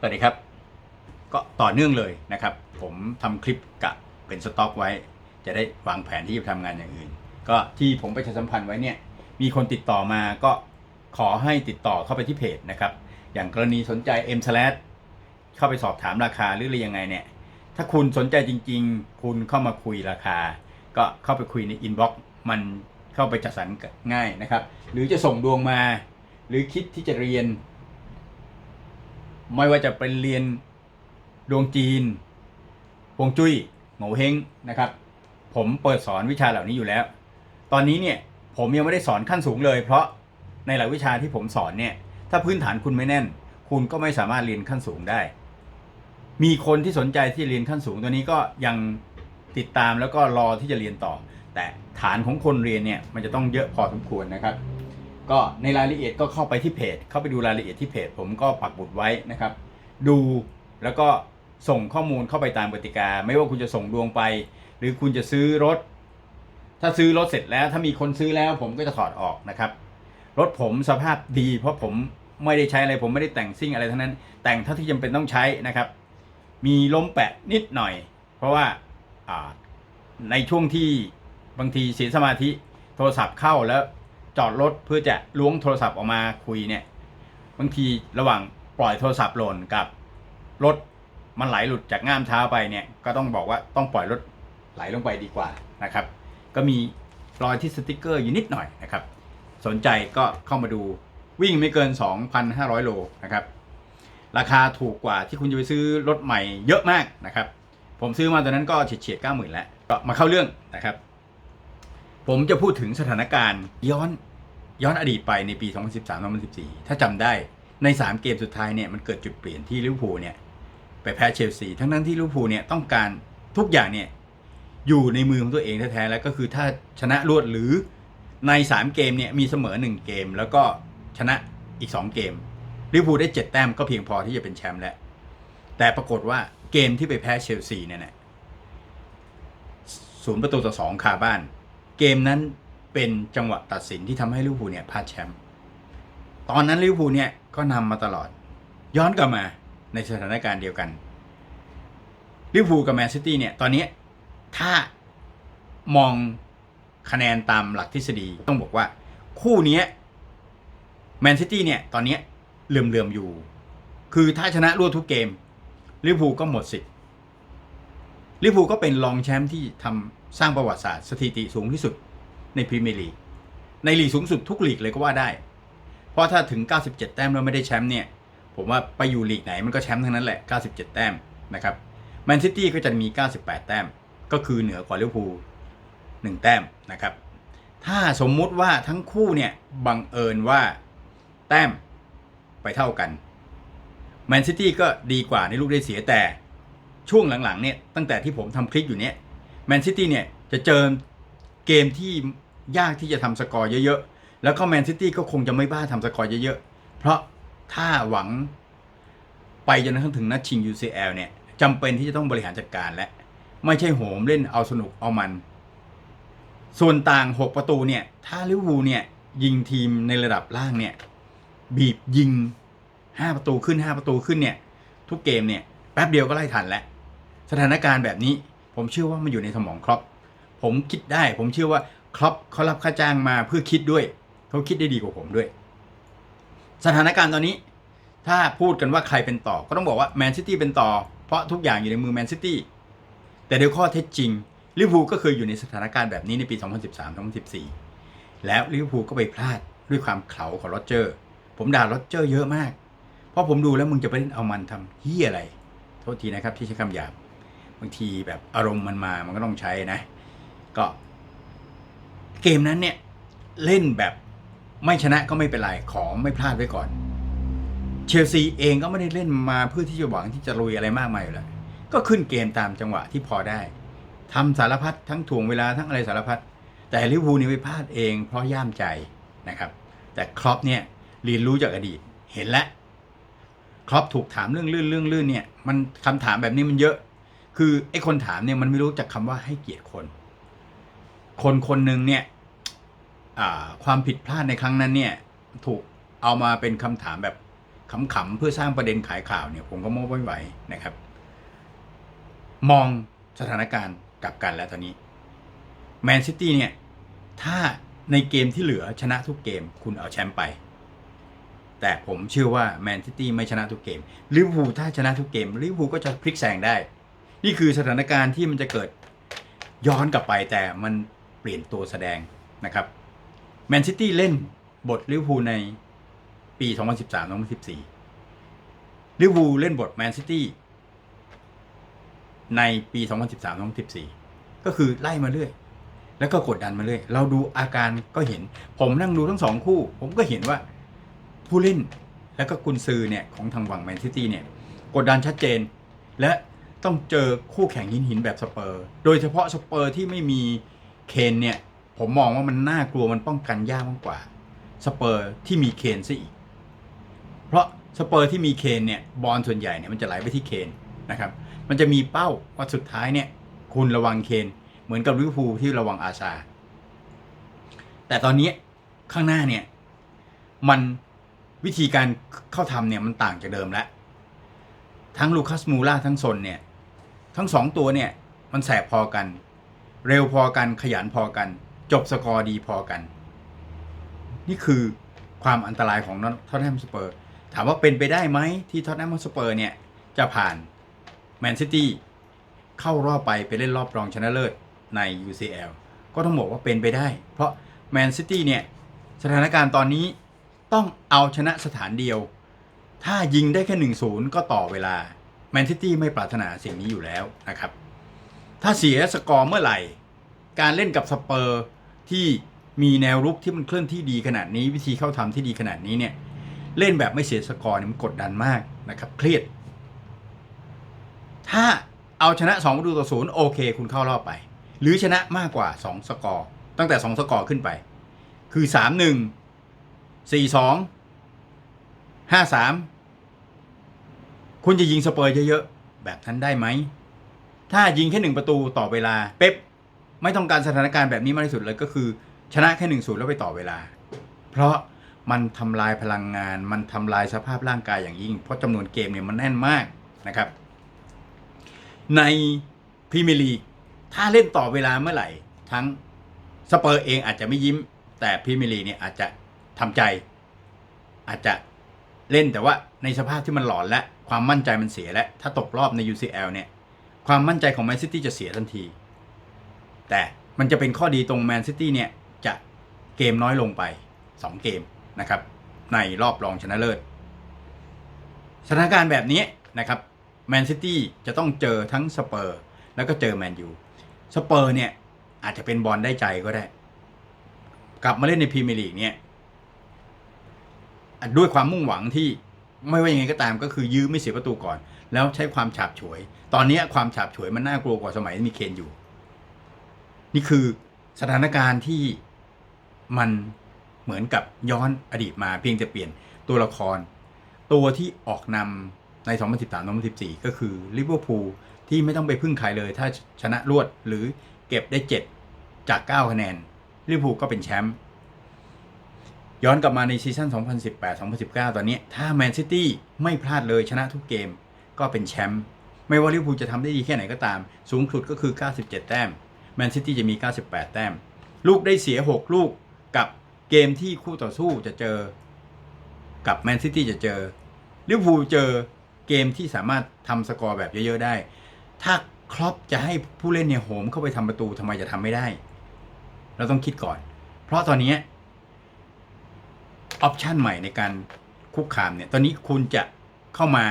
สวัสดีครับ ก็ต่อเนื่องเลยนะครับ ผมทำคลิปกะเป็นสต็อกไว้ จะได้วางแผนที่จะทำงานอย่างอื่น ก็ที่ผมไประชาสัมพันธ์ไว้เนี่ยมีคนติดต่อมาก็ขอให้ติดต่อเข้าไปที่เพจนะครับ อย่างกรณีสนใจ M s l a s เข้าไปสอบถามราคาหรืออะไรยังไงเนี่ย ถ้าคุณสนใจจริง ๆ คุณเข้ามาคุยราคา ก็เข้าไปคุยในอินบ็อกซ์มันเข้าไปจัดสรรง่ายนะครับ หรือจะส่งดวงมา หรือคิดที่จะเรียน ไม่ว่าจะเป็นเรียนดวงจีนฮวงจุ้ยโง่เฮงนะครับ ผมเปิดสอนวิชาเหล่านี้อยู่แล้ว ตอนนี้เนี่ยผมยังไม่ได้สอนขั้นสูงเลย เพราะในหลายวิชาที่ผมสอนเนี่ย ถ้าพื้นฐานคุณไม่แน่น คุณก็ไม่สามารถเรียนขั้นสูงได้ มีคนที่สนใจที่เรียนขั้นสูงตัวนี้ก็ยังติดตามแล้วก็รอที่จะเรียนต่อ แต่ฐานของคนเรียนเนี่ยมันจะต้องเยอะพอสมควรนะครับ ก็ในรายละเอียดก็เข้าไปที่เพจ เข้าไปดูรายละเอียดที่เพจ ผมก็ปักบุดไว้นะครับ ดูแล้วก็ส่งข้อมูลเข้าไปตามกติกา ไม่ว่าคุณจะส่งดวงไป หรือคุณจะซื้อรถ ถ้าซื้อรถเสร็จแล้ว ถ้ามีคนซื้อแล้ว ผมก็จะถอดออกนะครับ รถผมสภาพดี เพราะผมไม่ได้ใช้อะไร ผมไม่ได้แต่งซิ่งอะไรทั้งนั้น แต่งเท่าที่จำเป็นต้องใช้นะครับ มีล้มแปะนิดหน่อย เพราะว่าอ่าในช่วงที่บางทีเสียสมาธิโทรศัพท์เข้าแล้ว จอดรถเพื่อจะล้วงโทรศัพท์ออกมาคุยเนี่ยบางทีระหว่างปล่อยโทรศัพท์หล่นกับรถมันไหลหลุดจากง่ามเท้าไปเนี่ยก็ต้องบอกว่าต้องปล่อยรถไหลลงไปดีกว่านะครับ ก็มีรอยที่สติกเกอร์อยู่นิดหน่อยนะครับ สนใจก็เข้ามาดูวิ่งไม่เกิน 2,500 โลนะครับ ราคาถูกกว่าที่คุณจะไปซื้อรถใหม่เยอะมากนะครับ ผมซื้อมาตอนนั้นก็เฉียดเฉียดเก้าหมื่นแล้วก็มาเข้าเรื่องนะครับ ผมจะพูดถึงสถานการณ์ย้อน ย้อนอดีตไปในปี 2013-2014 ถ้าจำได้ใน 3 เกมสุดท้ายเนี่ยมันเกิดจุดเปลี่ยนที่ลิเวอร์พูลเนี่ยไปแพ้เชลซีทั้งนั้นที่ลิเวอร์พูลเนี่ยต้องการทุกอย่างเนี่ยอยู่ในมือของตัวเองแท้ๆแล้วก็คือถ้าชนะรวดหรือใน 3 เกมเนี่ยมีเสมอ 1 เกม แล้วก็ชนะอีก 2 เกมลิเวอร์พูลได้ 7 แต้มก็เพียงพอที่จะเป็นแชมป์แล้วแต่ปรากฏว่าเกมที่ไปแพ้เชลซีเนี่ยนะศูนย์ประตูต่อสองคาบ้าน เกมนั้น เป็นจังหวะตัดสินที่ทำให้ลิเวอร์พูลเนี่ยพลาดแชมป์ตอนนั้นลิเวอร์พูลเนี่ยก็นำมาตลอด ย้อนกลับมาในสถานการณ์เดียวกันลิเวอร์พูลกับแมนซิตี้เนี่ยตอนนี้ถ้ามองคะแนนตามหลักทฤษฎีต้องบอกว่า คู่นี้แมนซิตี้เนี่ยตอนนี้เหลื่อมๆอยู่ คือถ้าชนะรวดทุกเกมลิเวอร์พูลก็หมดสิทธิ์ลิเวอร์พูลก็เป็นรองแชมป์ที่ทำสร้างประวัติศาสตร์สถิติสูงที่สุด ในพรีเมียร์ลีกในลีกสูงสุดทุกลีกเลยก็ว่าได้ เพราะถ้าถึง 97 แต้มแล้วไม่ได้แชมป์เนี่ย ผมว่าไปอยู่ลีกไหนมันก็แชมป์ทั้งนั้นแหละ 97 แต้มนะครับแมนซิตี้ก็จะมี 98 แต้ม ก็คือเหนือกว่าลิเวอร์พูล1แต้มนะครับ ถ้าสมมุติว่าทั้งคู่เนี่ยบังเอิญว่าแต้มไปเท่ากันแมนซิตี้ก็ดีกว่าในลูกได้เสียแต่ช่วงหลังๆเนี่ยตั้งแต่ที่ผมทำคลิปอยู่เนี่ยแมนซิตี้เนี่ยจะเจอเกมที่ ยากที่จะทำสกอร์เยอะๆ แล้วก็แมนซิตี้ก็คงจะไม่บ้าทำสกอร์เยอะๆ เพราะถ้าหวังไปจนกระทั่งถึงนัดชิง UCL เนี่ยจำเป็นที่จะต้องบริหารจัดการและไม่ใช่โหมเล่นเอาสนุกเอามัน ส่วนต่าง 6 ประตูเนี่ย ถ้าลิเวอร์พูลเนี่ย ยิงทีมในระดับล่างเนี่ย บีบยิง 5 ประตูขึ้น 5 ประตูขึ้นเนี่ย ทุกเกมเนี่ย แป๊บเดียวก็ไล่ทันแล้ว สถานการณ์แบบนี้ ผมเชื่อว่ามันอยู่ในสมองครอปผมคิดได้ ผมเชื่อว่า ครอปเขารับค่าจ้างมาเพื่อคิดด้วย เขาคิดได้ดีกว่าผมด้วย สถานการณ์ตอนนี้ ถ้าพูดกันว่าใครเป็นต่อ ก็ต้องบอกว่าแมนซิตี้เป็นต่อ เพราะทุกอย่างอยู่ในมือแมนซิตี้แต่โดยข้อเท็จจริงลิเวอร์พูลก็เคยอยู่ในสถานการณ์แบบนี้ในปี 2013-2014 แล้วลิเวอร์พูลก็ไปพลาดด้วยความเขลาของโรเจอร์ ผมด่าโรเจอร์เยอะมาก เพราะผมดูแล้วมึงจะไปเล่นเอามันทำเฮียอะไร โทษทีนะครับที่ใช้คำหยาบบางทีแบบอารมณ์มันมา มันก็ต้องใช้นะ ก็ เกมนั้นเนี่ยเล่นแบบไม่ชนะก็ไม่เป็นไร ขอไม่พลาดไว้ก่อน เชลซีเองก็ไม่ได้เล่นมาเพื่อที่จะหวังที่จะลุยอะไรมากมายอยู่แล้วก็ขึ้นเกมตามจังหวะที่พอได้ทำสารพัดทั้งถ่วงเวลาทั้งอะไรสารพัดแต่ลิเวอร์พูลนี่ไปพลาดเองเพราะย่ามใจนะครับ แต่ครอปเนี่ยเรียนรู้จากอดีตเห็นแล้วครอปถูกถามเรื่องลื่นเรื่องลื่นเนี่ย มันคำถามแบบนี้มันเยอะ คือไอ้คนถามเนี่ยมันไม่รู้จักคำว่าให้เกียรติคน คนคนหนึ่งเนี่ยความผิดพลาดในครั้งนั้นเนี่ย ถูกเอามาเป็นคำถามแบบขำๆเพื่อสร้างประเด็นขายข่าวเนี่ย ผมก็มองไม่ไหวนะครับ มองสถานการณ์กลับกันแล้วตอนนี้แมนซิตี้เนี่ย ถ้าในเกมที่เหลือชนะทุกเกม คุณเอาแชมป์ไป แต่ผมเชื่อว่าแมนซิตี้ไม่ชนะทุกเกมลิเวอร์พูลถ้าชนะทุกเกมลิเวอร์พูลก็จะพลิกแซงได้ นี่คือสถานการณ์ที่มันจะเกิดย้อนกลับไปแต่มัน ปลี่ยนตัวแสดงนะครับแมนซิตี้เล่นบทลิเวอร์พูลในปี 2013-2014 ลิเวอร์พูลเล่นบทแมนซิตี้ในปี 2013-2014 ก็คือไล่มาเรื่อย แล้วก็กดดันมาเรื่อย เราดูอาการก็เห็น ผมนั่งดูทั้งสองคู่ ผมก็เห็นว่าผู้เล่นแล้วก็กุนซือเนี่ยของทางฝั่งแมนซิตี้เนี่ยกดดันชัดเจน และต้องเจอคู่แข่งหินหินแบบสเปอร์ โดยเฉพาะสเปอร์ที่ไม่มี เคนเนี่ยผมมองว่ามันน่ากลัวมันป้องกันยากมากกว่าสเปอร์ที่มีเคนซะอีก เพราะสเปอร์ที่มีเคนเนี่ยบอลส่วนใหญ่เนี่ยมันจะไหลไปที่เคนนะครับ มันจะมีเป้าว่าสุดท้ายเนี่ยคุณระวังเคนเหมือนกับลิเวอร์พูลที่ระวังอาซาแต่ตอนนี้ข้างหน้าเนี่ยมันวิธีการเข้าทำเนี่ยมันต่างจากเดิมแล้วทั้งลูคัสมูล่าทั้งซนเนี่ยทั้งสองตัวเนี่ยมันแสบพอกัน เร็วพอกันขยันพอกัน จบสกอร์ดีพอกัน นี่คือความอันตรายของท็อตแนมสเปอร์ถามว่าเป็นไปได้ไหมที่ท็อตแนมสเปอร์เนี่ย จะผ่านแมนซิตี้เข้ารอบไปไปเล่นรอบรองชนะเลิศใน UCL ก็ต้องบอกว่าเป็นไปได้ เพราะแมนซิตี้เนี่ย สถานการณ์ตอนนี้ต้องเอาชนะสถานเดียว ถ้ายิงได้แค่หนึ่งศูนย์ก็ต่อเวลาแมนซิตี้ไม่ปรารถนาสิ่งนี้อยู่แล้วนะครับ ถ้าเสียสกอร์เมื่อไหร่ การเล่นกับสเปอร์ที่มีแนวรุกที่มันเคลื่อนที่ดีขนาดนี้ วิธีเข้าทำที่ดีขนาดนี้เนี่ยเล่นแบบไม่เสียสกอร์เนี่ยมันกดดันมากนะครับ เครียด ถ้าเอาชนะ2ประตูต่อศูนย์โอเค คุณเข้ารอบไป หรือชนะมากกว่า 2 สกอร์ ตั้งแต่ 2 สกอร์ขึ้นไป คือ 3 1 4 2 5 3 คุณจะยิงสเปอร์เยอะๆ แบบนั้นได้ไหม ถ้ายิงแค่หนึ่งประตูต่อเวลา เป๊ปไม่ต้องการสถานการณ์แบบนี้มากที่สุดเลยก็คือ ชนะแค่หนึ่งศูนย์แล้วไปต่อเวลา เพราะมันทำลายพลังงาน มันทำลายสภาพร่างกายอย่างยิ่ง เพราะจำนวนเกมเนี่ยมันแน่นมากนะครับ ในพรีเมียร์ลีกถ้าเล่นต่อเวลาเมื่อไหร่ ทั้งสเปอร์เองอาจจะไม่ยิ้ม แต่พรีเมียร์ลีกเนี่ยอาจจะทำใจ อาจจะเล่นแต่ว่าในสภาพที่มันหลอนและความมั่นใจมันเสียและถ้าตกรอบใน UCL เนี่ย ความมั่นใจของแมนซิตี้จะเสียทันที แต่มันจะเป็นข้อดีตรงแมนซิตี้เนี่ย จะเกมน้อยลงไป 2 เกมนะครับ ในรอบรองชนะเลิศสถานการณ์แบบนี้นะครับแมนซิตี้จะต้องเจอทั้งสเปอร์แล้วก็เจอแมนยูสเปอร์เนี่ย อาจจะเป็นบอลได้ใจก็ได้ กลับมาเล่นในพรีเมียร์ลีกเนี่ยด้วยความมุ่งหวังที่ ไม่ว่ายังไงก็ตามก็คือยื้อไม่เสียประตูก่อน แล้วใช้ความฉาบฉวย ตอนนี้ความฉาบฉวยมันน่ากลัวกว่าสมัยมีเคนอยู่ นี่คือสถานการณ์ที่มันเหมือนกับย้อนอดีตมาเพียงแต่เปลี่ยนตัวละคร ตัวที่ออกนำใน 2013-2014 ก็คือลิเวอร์พูลที่ไม่ต้องไปพึ่งใครเลย ถ้าชนะรวดหรือเก็บได้ 7 จาก 9 คะแนนลิเวอร์พูลก็เป็นแชมป์ ย้อนกลับมาในซีซั่น 2018-2019 ตอนนี้ ถ้าแมนซิตี้ไม่พลาดเลยชนะทุกเกม ก็เป็นแชมป์ไม่ว่าลิเวอร์พูลจะทำได้ดีแค่ไหนก็ตาม สูงสุดก็คือ 97 แต้มแมนซิตี้จะมี 98 แต้ม ลูกได้เสีย 6 ลูกกับเกมที่คู่ต่อสู้จะเจอ กับแมนซิตี้จะเจอลิเวอร์พูลเจอเกมที่สามารถทำสกอร์แบบเยอะๆได้ ถ้าครอปจะให้ผู้เล่นเนี่ยโหมเข้าไปทำประตูทำไมจะทำไม่ได้ เราต้องคิดก่อน เพราะตอนนี้ ออปชันใหม่ในการคุกคามเนี่ย ตอนนี้คุณจะเข้ามา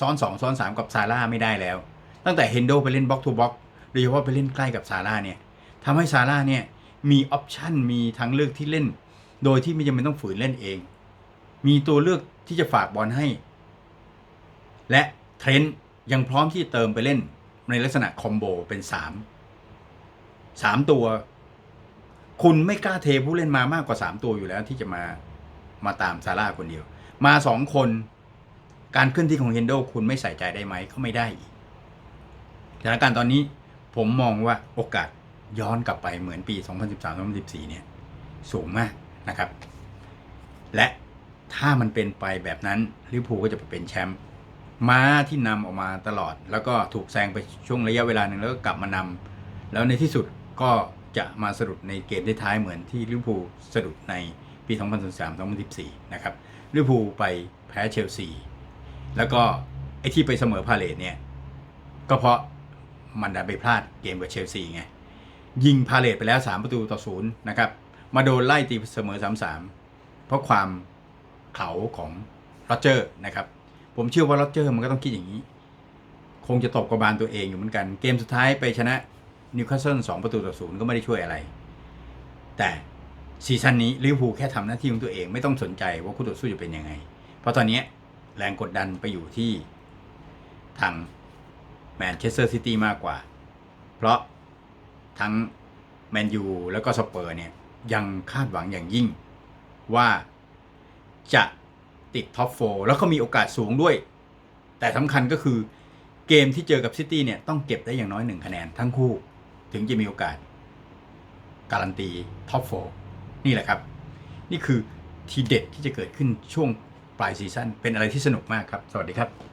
ซ้อน 2 ซ้อน 3 กับซาร่าไม่ได้แล้ว ตั้งแต่เฮนโดไปเล่นบล็อกทูบล็อกโดยเฉพาะไปเล่นใกล้กับซาร่าเนี่ยทำให้ซาร่าเนี่ยมีออปชันมีทางเลือกที่เล่น โดยที่ไม่จำเป็นต้องฝืนเล่นเอง มีตัวเลือกที่จะฝากบอลให้ และเทรนต์ยังพร้อมที่เติมไปเล่นในลักษณะคอมโบเป็นสามสามตัว คุณไม่กล้าเทผู้เล่นมามากกว่าสามตัวอยู่แล้วที่จะมา มาตามซาร่าคนเดียว มาสองคนการเคลื่อนที่ของเฮนโดคุณไม่ใส่ใจได้ไหมเขาไม่ได้อีกสถานการณ์ตอนนี้ผมมองว่าโอกาสย้อนกลับไปเหมือนปี 2013-2014 เนี่ย สูงมากนะครับ และถ้ามันเป็นไปแบบนั้นลิเวอร์พูลก็จะไปเป็นแชมป์ม้าที่นำออกมาตลอด แล้วก็ถูกแซงไปช่วงระยะเวลาหนึ่งแล้วก็กลับมานำแล้วในที่สุดก็จะมาสะดุดในเกมท้ายเหมือนที่ลิเวอร์พูลสะดุดใน ปี 2013-2014 นะครับลิเวอร์พูลไปแพ้เชลซี แล้วก็ไอ้ที่ไปเสมอพาเลตเนี่ย ก็เพราะมันดันไปพลาดเกมกับเชลซีไง ยิงพาเลตไปแล้ว 3 ประตูต่อศูนย์นะครับ มาโดนไล่ตีเสมอ 3-3 เพราะความเขาของโรเจอร์นะครับ ผมเชื่อว่าโรเจอร์มันก็ต้องคิดอย่างนี้ คงจะตบกระบาลตัวเองอยู่เหมือนกัน เกมสุดท้ายไปชนะนิวคาสเซิล2ประตูต่อศูนย์ก็ไม่ได้ช่วยอะไร แต่ ซีซั่นนี้ลิเวอร์พูลแค่ทำหน้าที่ของตัวเองไม่ต้องสนใจว่าคู่ต่อสู้จะเป็นยังไง เพราะตอนนี้แรงกดดันไปอยู่ที่ทางแมนเชสเตอร์ซิตี้มากกว่า เพราะทั้งแมนยูแล้วก็สเปอร์เนี่ยยังคาดหวังอย่างยิ่งว่าจะติดท็อปโฟแล้วก็มีโอกาสสูงด้วย แต่สำคัญก็คือเกมที่เจอกับซิตี้เนี่ยต้องเก็บได้อย่างน้อยหนึ่งคะแนนทั้งคู่ ถึงจะมีโอกาส การันตีท็อปโฟ นี่แหละครับ นี่คือทีเด็ดที่จะเกิดขึ้นช่วงปลายซีซั่นเป็นอะไรที่สนุกมากครับ สวัสดีครับ